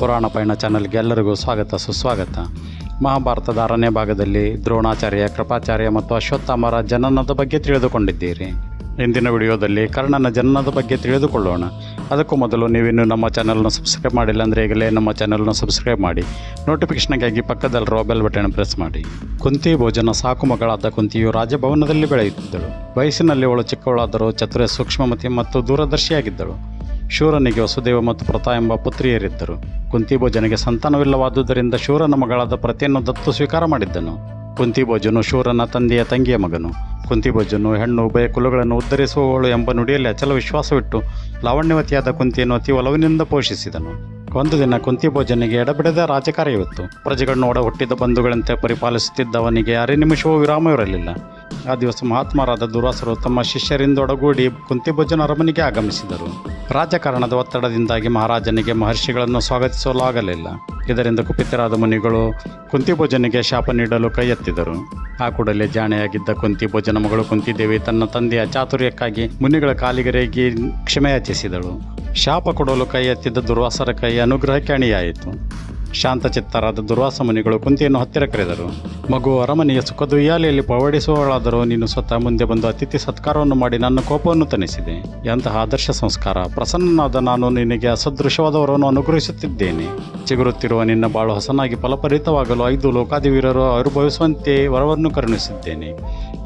ಪುರಾಣ ಪಯಣ ಚಾನಲ್ಗೆ ಎಲ್ಲರಿಗೂ ಸ್ವಾಗತ, ಸುಸ್ವಾಗತ. ಮಹಾಭಾರತದ ಆರನೇ ಭಾಗದಲ್ಲಿ ದ್ರೋಣಾಚಾರ್ಯ, ಕೃಪಾಚಾರ್ಯ ಮತ್ತು ಅಶ್ವತ್ಥಾಮರ ಜನನದ ಬಗ್ಗೆ ತಿಳಿದುಕೊಂಡಿದ್ದೀರಿ. ಇಂದಿನ ವಿಡಿಯೋದಲ್ಲಿ ಕರ್ಣನ ಜನನದ ಬಗ್ಗೆ ತಿಳಿದುಕೊಳ್ಳೋಣ. ಅದಕ್ಕೂ ಮೊದಲು ನೀವಿನ್ನು ನಮ್ಮ ಚಾನಲ್ನ ಸಬ್ಸ್ಕ್ರೈಬ್ ಮಾಡಿಲ್ಲ ಅಂದರೆ ಈಗಲೇ ನಮ್ಮ ಚಾನಲ್ನ ಸಬ್ಸ್ಕ್ರೈಬ್ ಮಾಡಿ. ನೋಟಿಫಿಕೇಷನ್ಗಾಗಿ ಪಕ್ಕದಲ್ಲಿರುವ ಬೆಲ್ ಬಟನ್ ಪ್ರೆಸ್ ಮಾಡಿ. ಕುಂತಿ ಭೋಜನ ಸಾಕು ಮಗಳಾದ ಕುಂತಿಯು ರಾಜಭವನದಲ್ಲಿ ಬೆಳೆಯುತ್ತಿದ್ದಳು. ವಯಸ್ಸಿನಲ್ಲಿ ಅವಳು ಚಿಕ್ಕವಳಾದರೂ ಚತುರ ಸೂಕ್ಷ್ಮಮತಿ ಮತ್ತು ದೂರದರ್ಶಿಯಾಗಿದ್ದಳು. ಶೂರನಿಗೆ ವಸುದೇವ ಮತ್ತು ಪ್ರತಾ ಎಂಬ ಪುತ್ರಿಯರಿದ್ದರು. ಕುಂತಿಭೋಜನಿಗೆ ಸಂತಾನವಿಲ್ಲವಾದುದರಿಂದ ಶೂರನ ಮಗಳಾದ ಪ್ರತಿಯನ್ನು ದತ್ತು ಸ್ವೀಕಾರ ಮಾಡಿದ್ದನು. ಕುಂತಿಭೋಜನು ಶೂರನ ತಂದೆಯ ತಂಗಿಯ ಮಗನು. ಕುಂತಿಭೋಜನು ಹೆಣ್ಣು ಉಭಯ ಕುಲಗಳನ್ನು ಉದ್ಧರಿಸುವವಳು ಎಂಬ ನುಡಿಯಲ್ಲಿ ಅಚಲ ವಿಶ್ವಾಸವಿಟ್ಟು ಲಾವಣ್ಯವತಿಯಾದ ಕುಂತಿಯನ್ನು ಅತಿ ಒಲವಿನಿಂದ ಪೋಷಿಸಿದನು. ಒಂದು ದಿನ ಕುಂತಿ ಭೋಜನಿಗೆ ಎಡಬಿಡದ ರಾಜಕಾರ್ಯವಿತ್ತು ಪ್ರಜೆಗಳನ್ನು ಒಡ ಹುಟ್ಟಿದ ಬಂಧುಗಳಂತೆ ಪರಿಪಾಲಿಸುತ್ತಿದ್ದವನಿಗೆ ಅರೆ ನಿಮಿಷವೂ ವಿರಾಮವಿರಲಿಲ್ಲ ಆ ದಿವಸ ಮಹಾತ್ಮರಾದ ದುರಾಸರು ತಮ್ಮ ಶಿಷ್ಯರಿಂದೊಡಗೂಡಿ ಕುಂತಿಭೋಜನ ಅರಮನೆಗೆ ಆಗಮಿಸಿದರು. ರಾಜಕಾರಣದ ಒತ್ತಡದಿಂದಾಗಿ ಮಹಾರಾಜನಿಗೆ ಮಹರ್ಷಿಗಳನ್ನು ಸ್ವಾಗತಿಸಲು ಆಗಲಿಲ್ಲ ಇದರಿಂದ ಕುಪಿತರಾದ ಮುನಿಗಳು ಕುಂತಿಭೋಜನಿಗೆ ಶಾಪ ನೀಡಲು ಕೈ ಎತ್ತಿದರು. ಆ ಕೂಡಲೇ ಜಾಣೆಯಾಗಿದ್ದ ಕುಂತಿಭೋಜನ ಮಗಳು ಕುಂತಿದೇವಿ ತನ್ನ ತಂದೆಯ ಚಾತುರ್ಯಕ್ಕಾಗಿ ಮುನಿಗಳ ಕಾಲಿಗರೆಗೆ ಕ್ಷಮೆ ಯಾಚಿಸಿದಳು ಶಾಪ ಕೊಡಲು ಕೈ ಎತ್ತಿದ್ದ ದುರ್ವಾಸರ ಕೈ ಅನುಗ್ರಹಕ್ಕೆ ಅಣಿಯಾಯಿತು. ಶಾಂತಚಿತ್ತರಾದ ದುರ್ವಾಸ ಮುನಿಗಳು ಕುಂತಿಯನ್ನು ಹತ್ತಿರ ಕರೆದರು. ಮಗು ಅರಮನೆಯ ಸುಖದು ಉಯ್ಯಾಲೆಯಲ್ಲಿ ಪವಡಿಸುವವಳಾದರೂ ನೀನು ಸ್ವತಃ ಮುಂದೆ ಬಂದು ಅತಿಥಿ ಸತ್ಕಾರವನ್ನು ಮಾಡಿ ನನ್ನ ಕೋಪವನ್ನು ತನಿಸಿದೆ ಎಂತಹ ಆದರ್ಶ ಸಂಸ್ಕಾರ, ಪ್ರಸನ್ನನಾದ ನಾನು ನಿನಗೆ ಅಸದೃಶವಾದವರನ್ನು ಅನುಗ್ರಹಿಸುತ್ತಿದ್ದೇನೆ. ಚಿಗುರುತ್ತಿರುವ ನಿನ್ನ ಬಾಳು ಹಸನಾಗಿ ಫಲಪರಿತವಾಗಲು ಐದು ಲೋಕಾದಿವೀರರು ಅನುಭವಿಸುವಂತೆ ವರವನ್ನು ಕರುಣಿಸಿದ್ದೇನೆ.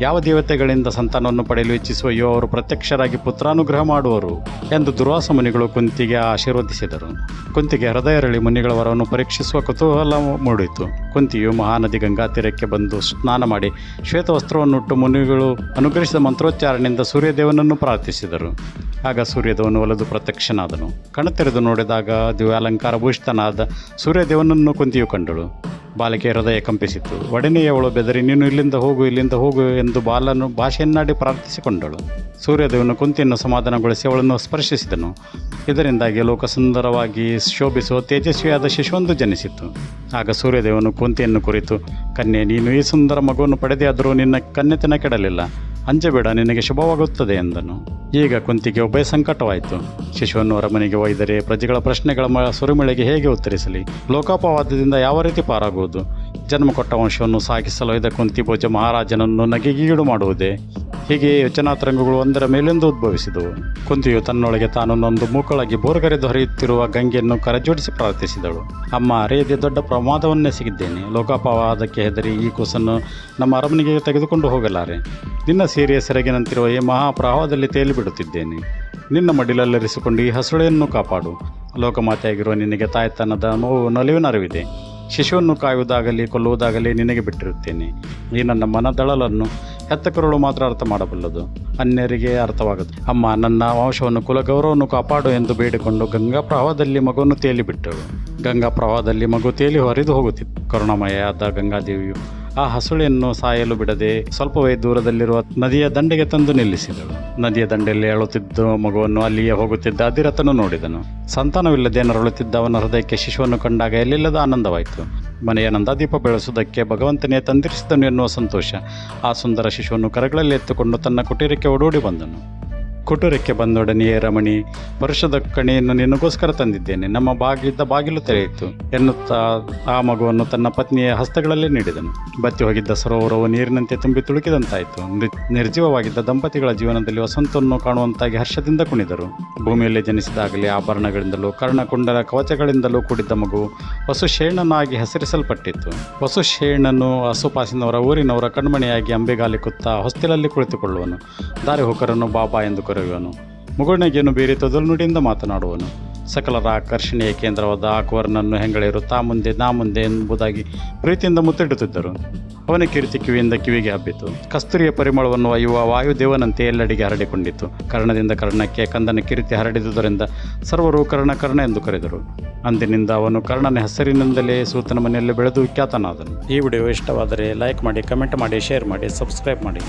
ಯಾವ ದೇವತೆಗಳಿಂದ ಸಂತಾನವನ್ನು ಪಡೆಯಲು ಇಚ್ಛಿಸುವಯೋ ಅವರು ಪ್ರತ್ಯಕ್ಷರಾಗಿ ಪುತ್ರಾನುಗ್ರಹ ಮಾಡುವರು ಎಂದು ದುರ್ವಾಸ ಮುನಿಗಳು ಕುಂತಿಗೆ ಆಶೀರ್ವದಿಸಿದರು. ಕುಂತಿಗೆ ಹೃದಯರಳಿ ಮುನಿಗಳ ವರವನ್ನು ಪರೀಕ್ಷಿಸುವ ಕುತೂಹಲ ಮೂಡಿತು. ಕುಂತಿಯು ಮಹಾನದಿ ಗಂಗಾ ತೀರಕ್ಕೆ ಬಂದು ಸ್ನಾನ ಮಾಡಿ ಶ್ವೇತ ವಸ್ತ್ರವನ್ನುಟ್ಟು ಮುನಿಗಳು ಅನುಗ್ರಹಿಸಿದ ಮಂತ್ರೋಚ್ಚಾರಣೆಯಿಂದ ಸೂರ್ಯದೇವನನ್ನು ಪ್ರಾರ್ಥಿಸಿದರು. ಆಗ ಸೂರ್ಯದೇವನು ಒಲೆದು ಪ್ರತ್ಯಕ್ಷನಾದನು. ಕಣತೆರೆದು ನೋಡಿದಾಗ ದಿವ್ಯಾಲಂಕಾರ ಭೂಷಿತನಾದ ಸೂರ್ಯದೇವನನ್ನು ಕುಂತಿಯು ಕಂಡಳು. ಬಾಲಿಕೆ ಹೃದಯ ಕಂಪಿಸಿತು ಒಡನೆಯವಳು ಬೆದರಿ, ನೀನು ಇಲ್ಲಿಂದ ಹೋಗು ಇಲ್ಲಿಂದ ಹೋಗು ಎಂದು ಬಾಲನು ಭಾಷೆಯನ್ನಾಡಿ ಪ್ರಾರ್ಥಿಸಿಕೊಂಡಳು. ಸೂರ್ಯದೇವನು ಕುಂತಿಯನ್ನು ಸಮಾಧಾನಗೊಳಿಸಿ ಅವಳನ್ನು ಸ್ಪರ್ಶಿಸಿದನು. ಇದರಿಂದಾಗಿ ಲೋಕಸುಂದರವಾಗಿ ಶೋಭಿಸುವ ತೇಜಸ್ವಿಯಾದ ಶಿಶುವೊಂದು ಜನಿಸಿತು ಆಗ ಸೂರ್ಯದೇವನು ಕುಂತಿಯನ್ನು ಕುರಿತು, ಕನ್ಯೆ, ನೀನು ಈ ಸುಂದರ ಮಗುವನ್ನು ಪಡೆದೆಯಾದರೂ ನಿನ್ನ ಕನ್ಯತನ ಕೆಡಲಿಲ್ಲ ಅಂಜಬೇಡ, ನಿನಗೆ ಶುಭವಾಗುತ್ತದೆ ಎಂದನು. ಈಗ ಕುಂತಿಗೆ ಒಬ್ಬ ಸಂಕಟವಾಯಿತು. ಶಿಶುವನ್ನು ಅರಮನೆಗೆ ಒಯ್ದರೆ ಪ್ರಜೆಗಳ ಪ್ರಶ್ನೆಗಳ ಮ ಸುರಿಮಳೆಗೆ ಹೇಗೆ ಉತ್ತರಿಸಲಿ? ಲೋಕಾಪವಾದದಿಂದ ಯಾವ ರೀತಿ ಪಾರಾಗುವುದು? ಜನ್ಮ ಕೊಟ್ಟ ವಂಶವನ್ನು ಸಾಗಿಸಲು ಒಯ್ದ ಕುಂತಿ ಭೋಜ ಮಹಾರಾಜನನ್ನು ನಗೆಗೀಡು ಮಾಡುವುದೇ? ಹೀಗೆ ಯೋಚನಾತರಂಗಗಳು ಒಂದರ ಮೇಲೊಂದು ಉದ್ಭವಿಸಿದವು. ಕುಂತಿಯು ತನ್ನೊಳಗೆ ತಾನು ನೊಂದು ಮೂಕಳಾಗಿ ಬೋರ್ಗರೆದು ಹರಿಯುತ್ತಿರುವ ಗಂಗೆಯನ್ನು ಕರಜೋಡಿಸಿ ಪ್ರಾರ್ಥಿಸಿದಳು. ಅಮ್ಮ, ಅರೆಯದೆ ದೊಡ್ಡ ಪ್ರಮಾದವನ್ನೆಸಗಿದ್ದೇನೆ ಲೋಕಾಪವಾದಕ್ಕೆ ಹೆದರಿ ಈ ಕೂಸನ್ನು ನಮ್ಮ ಅರಮನೆಗೆ ತೆಗೆದುಕೊಂಡು ಹೋಗಲಾರೆ. ನಿನ್ನ ಸೀರೆಯ ಸೆರಗಿನಂತಿರುವ ಈ ಮಹಾಪ್ರವಾಹದಲ್ಲಿ ತೇಲಿ ಬಿಡುತ್ತಿದ್ದೇನೆ ನಿನ್ನ ಮಡಿಲಲ್ಲರಿಸಿಕೊಂಡು ಈ ಹಸುಳೆಯನ್ನು ಕಾಪಾಡು. ಲೋಕಮಾತೆಯಾಗಿರುವ ನಿನಗೆ ತಾಯ್ತನದ ನೋವು ನಲಿವಿನ ಅರಿವಿದೆ. ಶಿಶುವನ್ನು ಕಾಯುವುದಾಗಲಿ ಕೊಲ್ಲುವುದಾಗಲಿ ನಿನಗೆ ಬಿಟ್ಟಿರುತ್ತೇನೆ. ಈ ನನ್ನ ಮನದಳಲನ್ನು ಹೆತ್ತ ಕರುಳು ಮಾತ್ರ ಅರ್ಥ ಮಾಡಬಲ್ಲದು. ಅನ್ಯರಿಗೆ ಅರ್ಥವಾಗದು. ಅಮ್ಮ, ನನ್ನ ವಂಶವನ್ನು ಕುಲಗೌರವನ್ನು ಕಾಪಾಡು ಎಂದು ಬೇಡಿಕೊಂಡು ಗಂಗಾ ಪ್ರವಾಹದಲ್ಲಿ ಮಗುವನ್ನು ತೇಲಿ ಬಿಟ್ಟಳು ಗಂಗಾ ಪ್ರವಾಹದಲ್ಲಿ ಮಗು ತೇಲಿ ಹರಿದು ಹೋಗುತ್ತಿತ್ತು. ಕರುಣಾಮಯಾದ ಗಂಗಾದೇವಿಯು ಆ ಹಸುಳೆಯನ್ನು ಸಾಯಲು ಬಿಡದೆ ಸ್ವಲ್ಪವೇ ದೂರದಲ್ಲಿರುವ ನದಿಯ ದಂಡೆಗೆ ತಂದು ನಿಲ್ಲಿಸಿದಳು. ನದಿಯ ದಂಡೆಯಲ್ಲಿ ಅಳುತ್ತಿದ್ದ ಮಗುವನ್ನು ಅಲ್ಲಿಯೇ ಹೋಗುತ್ತಿದ್ದ ಅಧಿರಥನು ನೋಡಿದನು. ಸಂತಾನವಿಲ್ಲದೆ ನರಳುತ್ತಿದ್ದ ಅವನ ಹೃದಯಕ್ಕೆ ಶಿಶುವನ್ನು ಕಂಡಾಗ ಎಲ್ಲಿಲ್ಲದ ಆನಂದವಾಯಿತು. ಮನೆಯ ನಂದಾದೀಪ ಬೆಳೆಸುವುದಕ್ಕೆ ಭಗವಂತನೇ ತಂದಿರಿಸಿದನು ಎನ್ನುವ ಸಂತೋಷ. ಆ ಸುಂದರ ಶಿಶುವನ್ನು ಕರಗಳಲ್ಲಿ ಎತ್ತುಕೊಂಡು ತನ್ನ ಕುಟೀರಕ್ಕೆ ಓಡೋಡಿ ಬಂದನು. ಕುಟುರಕ್ಕೆ ಬಂದೊಡನೆಯೇ ರಮಣಿ, ವರ್ಷದ ಕಣೆಯನ್ನು ನಿನಗೋಸ್ಕರ ತಂದಿದ್ದೇನೆ. ನಮ್ಮ ಬಾಗಿದ್ದ ಬಾಗಿಲು ತೆರೆಯಿತು ಎನ್ನುತ್ತಾ ಆ ಮಗುವನ್ನು ತನ್ನ ಪತ್ನಿಯ ಹಸ್ತಗಳಲ್ಲೇ ನೀಡಿದನು. ಬತ್ತಿ ಹೋಗಿದ್ದ ಸರೋವರವು ನೀರಿನಂತೆ ತುಂಬಿ ತುಳುಕಿದಂತಾಯಿತು. ನಿರ್ ನಿರ್ಜೀವವಾಗಿದ್ದ ದಂಪತಿಗಳ ಜೀವನದಲ್ಲಿ ವಸಂತವನ್ನು ಕಾಣುವಂತಾಗಿ ಹರ್ಷದಿಂದ ಕುಣಿದರು. ಭೂಮಿಯಲ್ಲಿ ಜನಿಸಿದಾಗಲೇ ಆಭರಣಗಳಿಂದಲೂ, ಕರ್ಣಕುಂಡರ ಕವಚಗಳಿಂದಲೂ ಕೂಡಿದ್ದ ಮಗು ವಸುಶೇಣನಾಗಿ ಹೆಸರಿಸಲ್ಪಟ್ಟಿತ್ತು. ವಸುಶೇಣನು ಹಸುಪಾಸಿನವರ, ಊರಿನವರ ಕಣ್ಮಣಿಯಾಗಿ ಅಂಬೆಗಾಲಿಕುತ್ತಾ ಹೊಸ್ತಿಲಲ್ಲಿ ಕುಳಿತುಕೊಳ್ಳುವನು. ದಾರಿ ಬಾಬಾ ಎಂದು ಕರೆಯುವನು ಮುಗುಳ್ನಗೆಯನ್ನು ಬೇರೆ ತೊದಲು ಮಾತನಾಡುವನು. ಸಕಲರ ಆಕರ್ಷಣೆಯ ಕೇಂದ್ರವಾದ ಆಕ್ವರ್ನನ್ನು ಹೆಂಗಳೆಯರು ತಾ ಮುಂದೆ ನಾ ಮುಂದೆ ಎಂಬುದಾಗಿ ಪ್ರೀತಿಯಿಂದ ಮುತ್ತಿಡುತ್ತಿದ್ದರು. ಅವನ ಕೀರ್ತಿ ಕಿವಿಯಿಂದ ಕಿವಿಗೆ ಹಬ್ಬಿತು. ಕಸ್ತೂರಿಯ ಪರಿಮಳವನ್ನು ಒಯ್ಯುವ ವಾಯುದೇವನಂತೆ ಎಲ್ಲೆಡೆಗೆ ಹರಡಿಕೊಂಡಿತು ಕರ್ಣದಿಂದ ಕರ್ಣಕ್ಕೆ ಕಂದನ ಕೀರ್ತಿ ಹರಡಿದುದರಿಂದ ಸರ್ವರು ಕರ್ಣ ಕರ್ಣ ಎಂದು ಕರೆದರು. ಅಂದಿನಿಂದ ಅವನು ಕರ್ಣನ ಹೆಸರಿನಿಂದಲೇ ಸೂತನ ಮನೆಯಲ್ಲಿ ಬೆಳೆದು ವಿಖ್ಯಾತನಾದನು ಈ ವಿಡಿಯೋ ಇಷ್ಟವಾದರೆ ಲೈಕ್ ಮಾಡಿ, ಕಮೆಂಟ್ ಮಾಡಿ, ಶೇರ್ ಮಾಡಿ, ಸಬ್ಸ್ಕ್ರೈಬ್ ಮಾಡಿ.